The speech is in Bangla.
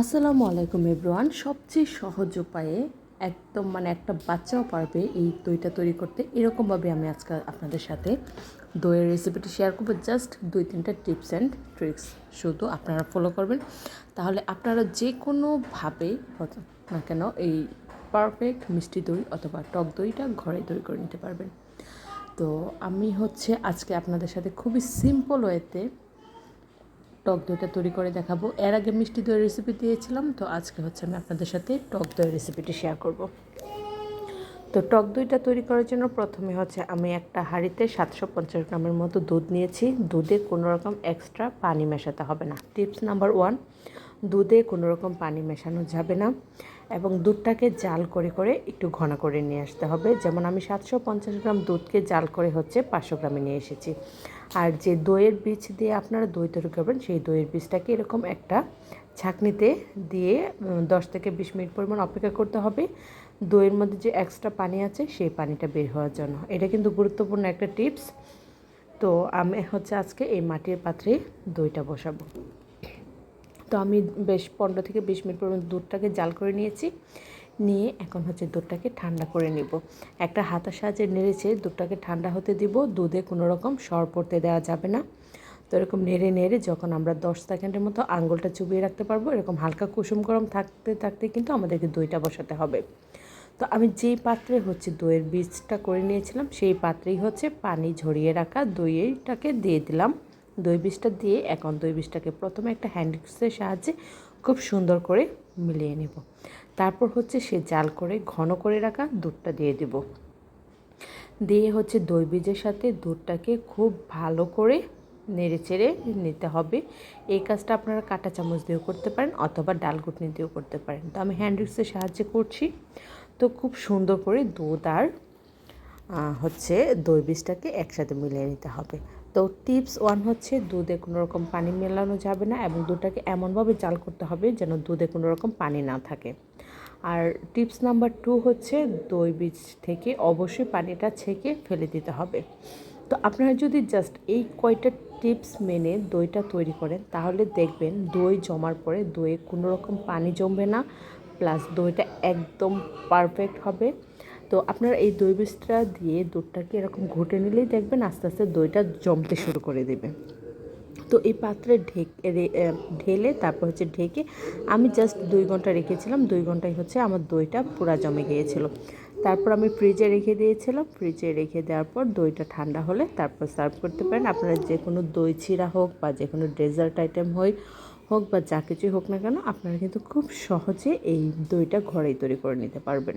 আসসালামু আলাইকুম এভরিওয়ান। সবচেয়ে সহজ উপায়ে একদম মানে একটা বাচ্চাও পারবে এই দইটা তৈরি করতে। এরকমভাবে আমি আজকে আপনাদের সাথে দইয়ের রেসিপিটি শেয়ার করব। জাস্ট দুই, তিনটা টিপস অ্যান্ড ট্রিক্স শুধু আপনারা ফলো করবেন। তাহলে আপনারা যে কোনোভাবে না কেন এই পারফেক্ট মিষ্টি দই অথবা টক দইটা ঘরে তৈরি করে নিতে পারবেন। তো আমি হচ্ছে আজকে আপনাদের সাথে খুবই সিম্পল ওয়েতে টক দইটা তৈরি করে দেখাবো। এর আগে মিষ্টি দইয়ের রেসিপি দিয়েছিলাম, তো আজকে হচ্ছে আমি আপনাদের সাথে টক দইয়ের রেসিপিটি শেয়ার করব। তো টক দইটা তৈরি করার জন্য প্রথমে হচ্ছে আমি একটা হাঁড়িতে সাতশো পঞ্চাশ গ্রামের মতো দুধ নিয়েছি। দুধে কোনো রকম এক্সট্রা পানি মেশাতে হবে না। টিপস নাম্বার ওয়ান দুধে কোনো রকম পানি মেশানো যাবে না এবং দুধটাকে জাল করে করে একটু ঘন করে নিয়ে আসতে হবে। যেমন আমি সাতশো পঞ্চাশ গ্রাম দুধকে জাল করে হচ্ছে পাঁচশো গ্রামে নিয়ে এসেছি। আর যে দইয়ের বীজ দিয়ে আপনারা দই তৈরি করবেন, সেই দইয়ের বীজটাকে এরকম একটা ছাঁকনিতে দিয়ে দশ থেকে বিশ মিনিট পরিমাণ অপেক্ষা করতে হবে। দইয়ের মধ্যে যে এক্সট্রা পানি আছে, সেই পানিটা বের হওয়ার জন্য। এটা কিন্তু গুরুত্বপূর্ণ একটা টিপস। তো আমি হচ্ছে আজকে এই মাটির পাত্রে দইটা বসাবো। তো আমি বেশ পনেরো থেকে বিশ মিনিট পর্যন্ত দুধটাকে জাল করে নিয়েছি। নিয়ে এখন হচ্ছে দুধটাকে ঠান্ডা করে নিব। একটা হাতার সাহায্যে নেড়েছে দুধটাকে ঠান্ডা হতে দিব। দুধে কোনো রকম সর পড়তে দেওয়া যাবে না। তো এরকম নেড়ে নেড়ে যখন আমরা দশ সেকেন্ডের মতো আঙ্গুলটা চুবিয়ে রাখতে পারব, এরকম হালকা কুসুম গরম থাকতে থাকতে কিন্তু আমাদেরকে দইটা বসাতে হবে। তো আমি যেই পাত্রে হচ্ছে দইয়ের বীজটা করে নিয়েছিলাম, সেই পাত্রেই হচ্ছে পানি ঝরিয়ে রাখা দইটাকে দিয়ে দিলাম। দই বীজটা দিয়ে এখন দই বীজটাকে প্রথমে একটা হ্যান্ডক্সের সাহায্যে খুব সুন্দর করে মিলিয়ে নেব। তারপর হচ্ছে সে জাল করে, ঘন করে রাখা দুধটা দিয়ে দেব। দিয়ে হচ্ছে দই বীজের সাথে দুধটাকে খুব ভালো করে নেড়ে চেড়ে নিতে হবে। এই কাজটা আপনারা কাঁটা চামচ দিয়েও করতে পারেন অথবা ডাল ঘুটনি দিয়েও করতে পারেন। তো আমি হ্যান্ডউইক্সের সাহায্যে করছি। তো খুব সুন্দর করে দুধ আর হচ্ছে দই বীজটাকে একসাথে মিলিয়ে নিতে হবে। তো টিপস ওয়ান হচ্ছে দুধে কোনো রকম পানি মেলানো যাবে না এবং দুধটাকে এমনভাবে জাল করতে হবে যেন দুধে কোনো রকম পানি না থাকে। আর টিপস নাম্বার টু হচ্ছে দই বীজ থেকে অবশ্যই পানিটা ছেঁকে ফেলে দিতে হবে। তো আপনারা যদি জাস্ট এই কয়টা টিপস মেনে দইটা তৈরি করেন, তাহলে দেখবেন দই জমার পরে দইয়ে কোনো রকম পানি জমবে না প্লাস দইটা একদম পারফেক্ট হবে। তো আপনারা এই দই বীজটা দিয়ে দুধটাকে এরকম ঘুটে নিলেই দেখবেন আস্তে আস্তে দইটা জমতে শুরু করে দেবে। তো এই পাত্রে ঢেকে ঢেলে তারপর হচ্ছে ঢেকে আমি জাস্ট দুই ঘণ্টা রেখেছিলাম, দুই ঘন্টায় হচ্ছে আমার দইটা পুরা জমে গিয়েছিল। তারপর আমি ফ্রিজে রেখে দিয়েছিলাম ফ্রিজে রেখে দেওয়ার পর দইটা ঠান্ডা হলে তারপর সার্ভ করতে পারেন। আপনারা যে কোনো দই চিরা হোক বা যে কোনো ডেজার্ট আইটেম হয় হোক বা যা কিছুই হোক না কেন, আপনারা কিন্তু খুব সহজে এই দইটা ঘরেই তৈরি করে নিতে পারবেন।